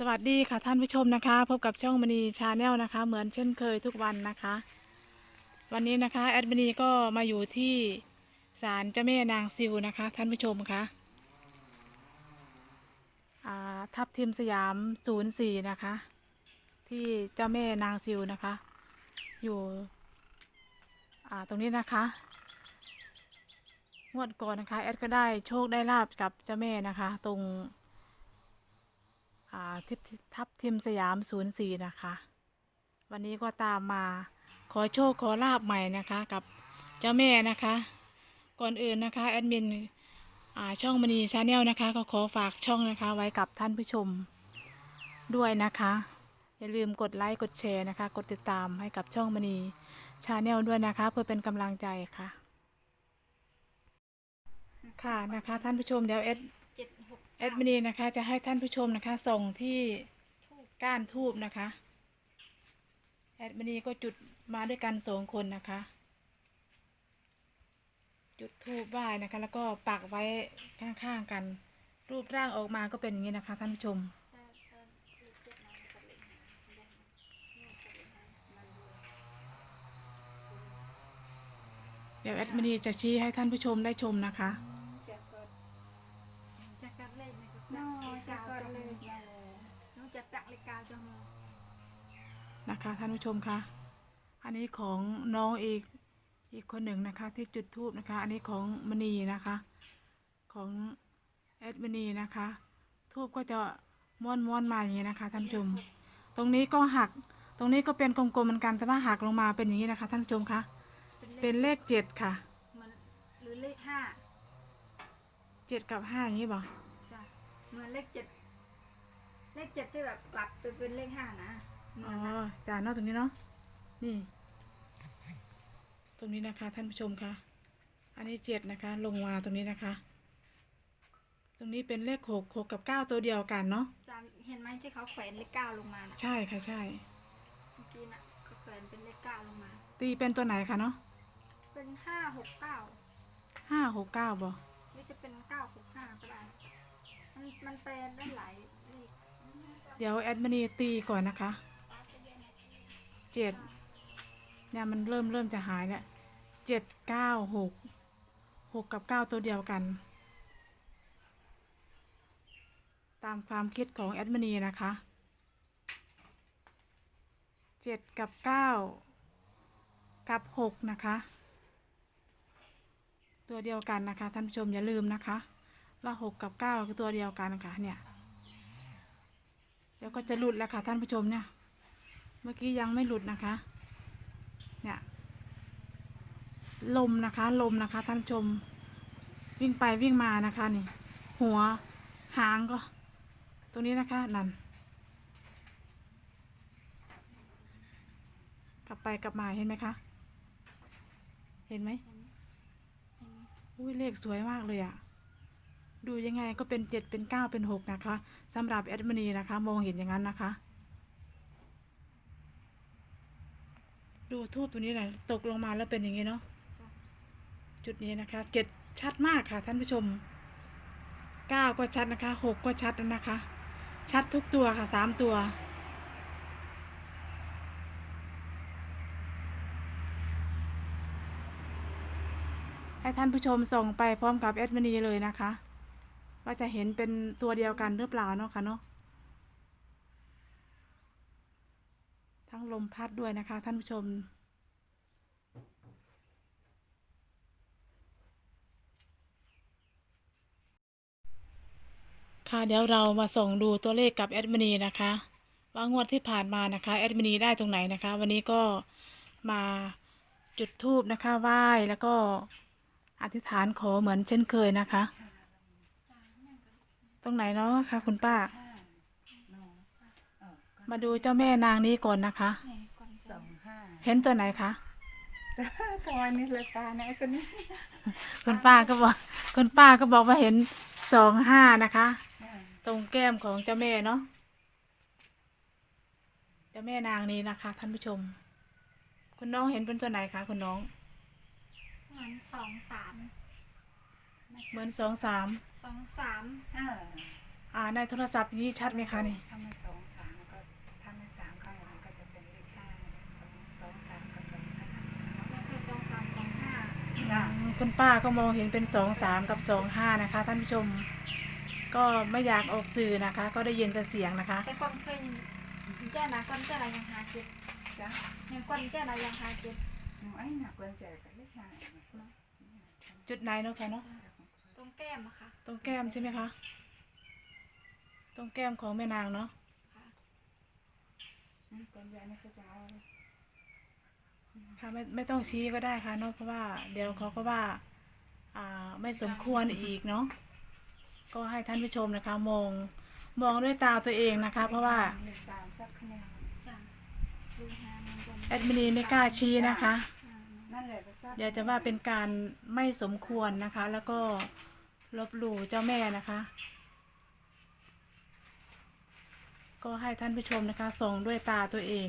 สวัสดีค่ะท่านผู้ชมนะคะ พบกับช่องมณีชาแนลนะคะ เหมือนเช่นเคยทุกวันนะคะ วันนี้นะคะแอดมินีก็มาอยู่ที่ศาลเจ้าแม่นางซิวนะคะ ท่านผู้ชมคะอ่าทับทิมสยามศูนย์สี่นะคะ ที่เจ้าแม่นางซิวนะคะ อยู่อ่าตรงนี้นะคะงวดก่อนนะคะแอดก็ได้โชคได้ลาบกับเจ้าแม่นะคะ ตรง ทิพทับทิมสยามศูนย์สี่นะคะ วันนี้ก็ตามมาขอโชคขอลาบใหม่นะคะกับเจ้าแม่นะคะ ก่อนอื่นนะคะแอดมินช่องมณีชาแนลนะคะ ก็ขอฝากช่องนะคะ ไว้กับท่านผู้ชมด้วยนะคะ อย่าลืมกดไลค์กดแชร์นะคะ กดติดตามให้กับช่องมณีชาแนลด้วยนะคะ เพื่อเป็นกำลังใจค่ะ ค่ะนะคะท่านผู้ชมเดี๋ยวเอด แอดมินีนะคะจะให้ท่านผู้ชมนะคะ ส่งที่ก้านทูบนะคะแอดมินีก็จุดมาด้วยกันสองคนนะคะ จุดทูบไหว้นะคะ แล้วก็ปักไว้ข้างๆกัน รูปร่างออกมาก็เป็นอย่างนี้นะคะ ท่านผู้ชมเดี๋ยวแอดมินีจะชี้ให้ท่านผู้ชมได้ชมนะคะ จะเกิดจะเกิดเลขไหมครับ นอจะเกิดเลย น้องจะตักเลขเก้าจังเลยนะคะท่านผู้ชมคะอันนี้ของน้องอีกอีกคนหนึ่งนะคะ ที่จุดทูบนะคะ อันนี้ของมณีนะคะ ของแอดมณีนะคะ ทูบก็จะม้วนม้วนๆมาอย่างนี้นะคะท่านผู้ชม ตรงนี้ก็หัก ตรงนี้ก็เป็นกลมๆเหมือนกันแต่ว่าหักลงมาเป็นอย่างนี้นะคะท่านผู้ชมคะเป็นเลขเจ็ดค่ะมันหรือเลขห้าเจ็ดกับห้าอย่างนี้บ่จ้ะเหมือนเลขเจ็ด เลขเจ็ดที่แบบกลับไปเป็นเลขห้านะเหมือ๋ออนนะจานเนาะตรงนี้เนาะนี่ ตรงนี้นะคะท่านผู้ชมคะอันนี้เจ็ดนะคะ ลงมาตรงนี้นะคะ ตรงนี้เป็นเลขหกหกกับเก้าตัวเดียวกันเนาะจานเห็นไหมที่เขาแขวนเลขเก้าลงมานะใช่ค่ะใช่เมื่อกี้น่ะเขาแขวนเป็นเลขเก้าลงมา ตีเป็นตัวไหนคะเนาะเป็นห้าหกเก้าห้าหกเก้าบ่หรือจะเป็นเก้าหกห้าก็ได้มันมันแปลได้หลาย เดี๋ยวแอดมินีตีก่อนนะคะเจ็ดเนี่ยมันเริ่มเริ่มจะหายแล้วเจ็ดเก้าหกหกกับเก้าตัวเดียวกัน ตามความคิดของแอดมินีนะคะเจ็ดกับเก้ากับหกนะคะ ตัวเดียวกันนะคะท่านผู้ชมอย่าลืมนะคะว่าหกกับเก้าคือตัวเดียวกันนะคะเนี่ย เดี๋ยวก็จะหลุดแล้วค่ะท่านผู้ชมเนี่ย เมื่อกี้ยังไม่หลุดนะคะ เนี่ยลมนะคะ ลมนะคะ ท่านผู้ชม วิ่งไปวิ่งมานะคะนี่ หัวหางก็ ตรงนี้นะคะนั่นกลับไปกลับมาเห็นไหมคะ เห็นไหมอุ้ยเลขสวยมากเลยอะ ดูยังไงก็เป็นเจ็ดเป็นเก้าเป็นหกนะคะสำหรับแอดมินีนะคะ มองเห็นอย่างนั้นนะคะ ดูทูบตัวนี้หน่อยตกลงมาแล้วเป็นอย่างนี้เนาะจุดนี้นะคะเจ็ดชัดมากค่ะท่านผู้ชมเก้าก็ชัดนะคะหกก็ชัดนะคะ ชัดทุกตัวค่ะสามตัวให้ท่านผู้ชมส่งไปพร้อมกับแอดมินีเลยนะคะ ว่าจะเห็นเป็นตัวเดียวกันหรือเปล่าเนาะค่ะเนาะทั้งลมพัดด้วยนะคะ ท่านผู้ชม ค่ะเดี๋ยวเรามาส่งดูตัวเลขกับแอดมินีนะคะ ว่างวดที่ผ่านมานะคะแอดมินีได้ตรงไหนนะคะ วันนี้ก็มาจุดธูปนะคะไหว้แล้วก็อธิษฐานขอเหมือนเช่นเคยนะคะ รงไหนเนาะคะคุณป้า มาดูเจ้าแม่นางนี้ก่อนนะคะนี่ก่อนสองห้าเห็นตัวไหนคะตัวนี้เลยตาไหนตัวนี้คุณป้าก็บอกคุณป้าก็บอกว่าเห็นสองห้านะคะอ่าตรงแก้มของเจ้าแม่เนาะเจ้าแม่นางนี้นะคะ ท่านผู้ชม คุณน้องเห็นเป็นตัวไหนคะคุณน้องเหมือนสองสามเหมือนสองสามสองสามอ่าออ่า ในโทรศัพท์นี้ชัดไหมคะนี่ถ้าไม่สองสามก็ถ้าไม่สามข้างหลังก็จะเป็นเลขห้าสองสองสามกับสองห้าแล้วคือสองสามสองห้าจ้ะคุณป้าก็มองเห็นเป็นสองสามกับสองห้านะคะ ท่านผู้ชม ก็ไม่อยากออกสื่อนะคะ ก็ได้ยินแต่เสียงนะคะ แต่ก่อนเคยแจ้นะก่อนแจ้นะยังหาเจ็ดจ้ะยังก่อนแจ้นะยังหาเจ็ดหนูไอ้หนักกวนใจกับเลขห้าจุดไหนเนาะคะเนาะตรงแก้มอะค่ะตรงแก้มใช่ไหมคะ ตรงแก้มของแม่นางเนาะค่ะกวนใจนี่ก็จะเอาค่ะไม่ไม่ต้องชี้ก็ได้ค่ะเนาะเพราะว่า เดี๋ยวเขาก็ว่า อ่าไม่สมควรอีกเนาะก็ให้ท่านผู้ชมนะคะ มองมองด้วยตาตัวเองนะคะ เพราะว่าเลขสามสักคะแนนจ้ะดูหามันจะแอดมินีไม่กล้าชี้นะคะอ่านั่นแหละก็ทราบเดี๋ยวจะว่าเป็นการไม่สมควรนะคะ แล้วก็ลบหลู่เจ้าแม่นะคะ ก็ให้ท่านผู้ชมนะคะส่องด้วยตาตัวเอง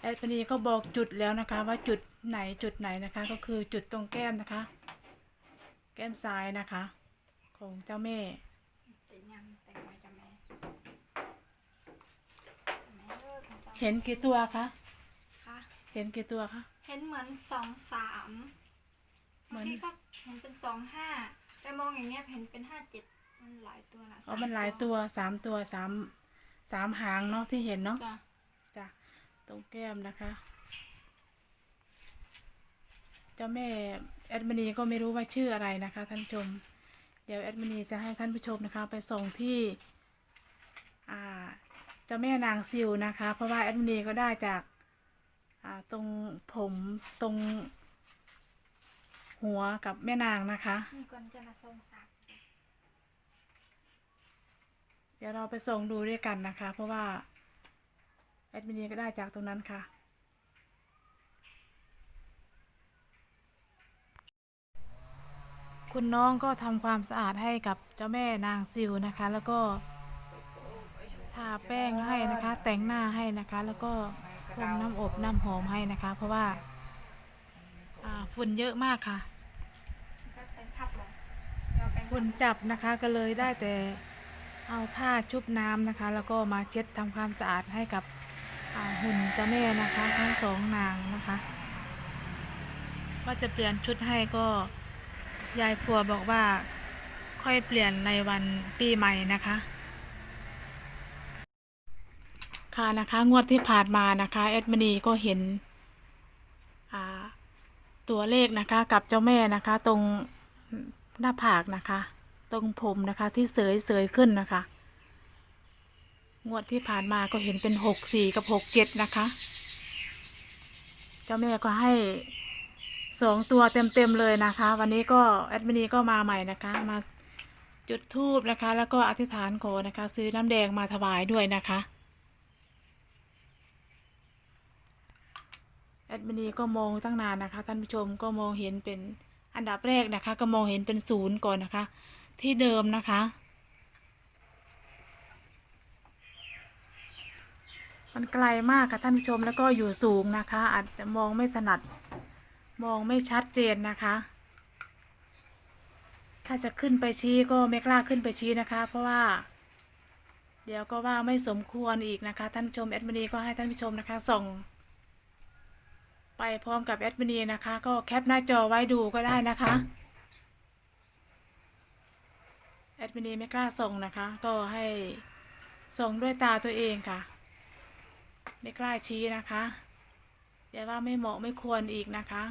แอดมินีก็บอกจุดแล้วนะคะ ว่าจุดไหนจุดไหนนะคะ ก็คือจุดตรงแก้มนะคะ แก้มซ้ายนะคะ ของเจ้าแม่เป็นยังแต่งไว้จะแม่แม่เลิกของจ้าเห็นกี่ตัวคะค่ะเห็นกี่ตัวคะเห็นเหมือนสองสามเหมืบาองนทีก็เห็นเป็นสองห้าแต่มองอย่างเงี้ยเห็นเป็นห้าเจ็ด มันหลายตัวนะอ๋อมันหลายตัวสามตัวสามสามหางเนาะที่เห็นเนาะจ้ะจ้ะตรงแก้มนะคะ เจ้าแม่แอดมินีก็ไม่รู้ว่าชื่ออะไรนะคะ ท่านผู้ชม เดี๋ยวแอดมินีจะให้ท่านผู้ชมนะคะ ไปส่งที่อ่าเจ้าแม่นางซิวนะคะ เพราะว่าแอดมินีก็ได้จากอ่าตรงผมตรงหัวกับแม่นางนะคะนี่ก่อนจะมาทรงสัก เดี๋ยวเราไปส่งดูด้วยกันนะคะ เพราะว่าแอดมินีก็ได้จากตรงนั้นค่ะ คุณน้องก็ทำความสะอาดให้กับเจ้าแม่นางซิวนะคะ แล้วก็ทาแป้งให้นะคะ แต่งหน้าให้นะคะ แล้วก็พรมน้ำอบน้ำหอมให้นะคะ เพราะว่าฝุ่นเยอะมากค่ะก็เป็นคับเลยเอาเป็นฝุ่นจับนะคะก็เลยได้แต่ เอาผ้าชุบน้ำนะคะ แล้วก็มาเช็ดทำความสะอาดให้กับหุ่นเจ้าแม่นะคะ ทั้งสองนางนะคะว่าจะเปลี่ยนชุดให้ก็ยายผัวบอกว่าค่อยเปลี่ยนในวันปีใหม่นะคะ ค่ะนะคะงวดที่ผ่านมานะคะแอดมินีก็เห็นตัวเลขนะคะกับเจ้าแม่นะคะ ตรงหน้าผากนะคะ ตรงผมนะคะ ที่เสยเสยขึ้นนะคะ งวดที่ผ่านมาก็เห็นเป็นหกสี่กับหกเจ็ดนะคะ เจ้าแม่ก็ให้สองตัวเต็มๆเลยนะคะ วันนี้ก็แอดมินีก็มาใหม่นะคะ มาจุดธูปนะคะ แล้วก็อธิษฐานขอนะคะ ซื้อน้ำแดงมาถวายด้วยนะคะแอดมินีก็มองตั้งนานนะคะท่านผู้ชมก็มองเห็นเป็นอันดับแรกนะคะ ก็มองเห็นเป็นศูนย์ก่อนนะคะ ที่เดิมนะคะ มันไกลมากค่ะท่านผู้ชมแล้วก็อยู่สูงนะคะ อาจจะมองไม่ถนัด มองไม่ชัดเจนนะคะ ถ้าจะขึ้นไปชี้ก็ไม่กล้าขึ้นไปชี้นะคะ เพราะว่า เดี๋ยวก็ว่าไม่สมควรอีกนะคะ ท่านผู้ชมแอดมินีก็ให้ท่านผู้ชมนะคะส่งไปพร้อมกับแอดมินีนะคะ ก็แคปหน้าจอไว้ดูก็ได้นะคะ แอด มินีไม่กล้าส่งนะคะ ก็ให้ส่งด้วยตาตัวเองค่ะ ไม่กล้าชี้นะคะเดี๋ยวว่าไม่เหมาะไม่ควรอีกนะคะ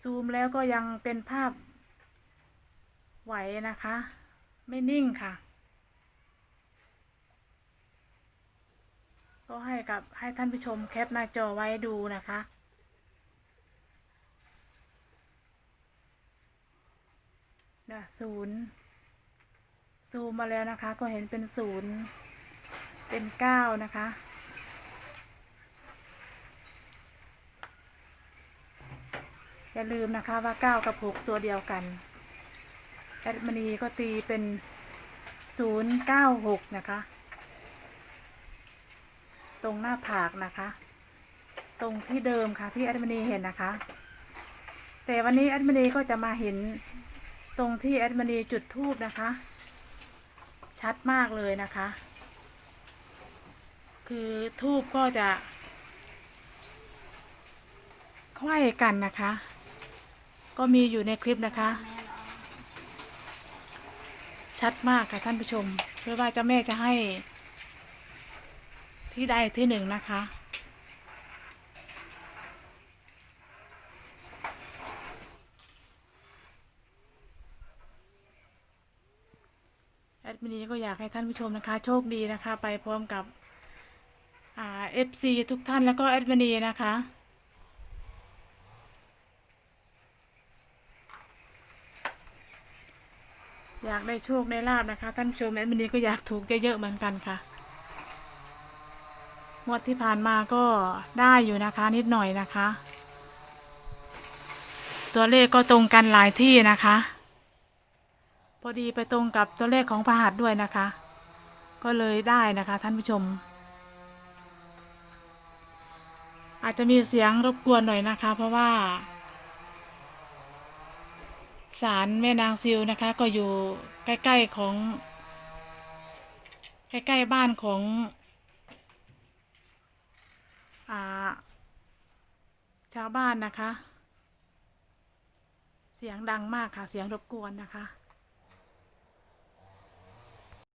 ซูมแล้วก็ยังเป็นภาพไหวนะคะ ไม่นิ่งค่ะ ก็ให้กับให้ท่านผู้ชมแคปหน้าจอไว้ดูนะคะ นะศูนย์ซูมมาแล้วนะคะ ก็เห็นเป็นศูนย์เป็นเก้านะคะ อย่าลืมนะคะว่าเก้ากับหกตัวเดียวกันแอดมณีก็ตีเป็นศูนย์เก้าหกนะคะ ตรงหน้าผากนะคะ ตรงที่เดิมค่ะที่แอดมินีเห็นนะคะ แต่วันนี้แอดมินีก็จะมาเห็น ตรงที่แอดมินีจุดทูบนะคะ ชัดมากเลยนะคะ คือทูบก็จะไขว้กันนะคะ ก็มีอยู่ในคลิปนะคะ ชัดมากค่ะท่านผู้ชมไม่อว่าเจ้าแม่จะให้ที่ใดที่หนึ่งนะคะ แอด มินีก็อยากให้ท่านผู้ชมนะคะ โชคดีนะคะ ไปพร้อมกับเอฟซีทุกท่านแล้วก็แอดมินีนะคะอยากได้โชคได้ลาบนะคะ ท่านผู้ชมแอดมินีก็อยากถูกเยอะๆเหมือนกันค่ะงวดที่ผ่านมาก็ได้อยู่นะคะ นิดหน่อยนะคะ ตัวเลขก็ตรงกันหลายที่นะคะ พอดีไปตรงกับตัวเลขของพระหัสด้วยนะคะ ก็เลยได้นะคะท่านผู้ชม อาจจะมีเสียงรบกวนหน่อยนะคะ เพราะว่าศาลแม่นางซิวนะคะ ก็อยู่ใกล้ๆของใกล้ๆบ้านของอาชาวบ้านนะคะ เสียงดังมากค่ะ เสียงรบกวนนะคะ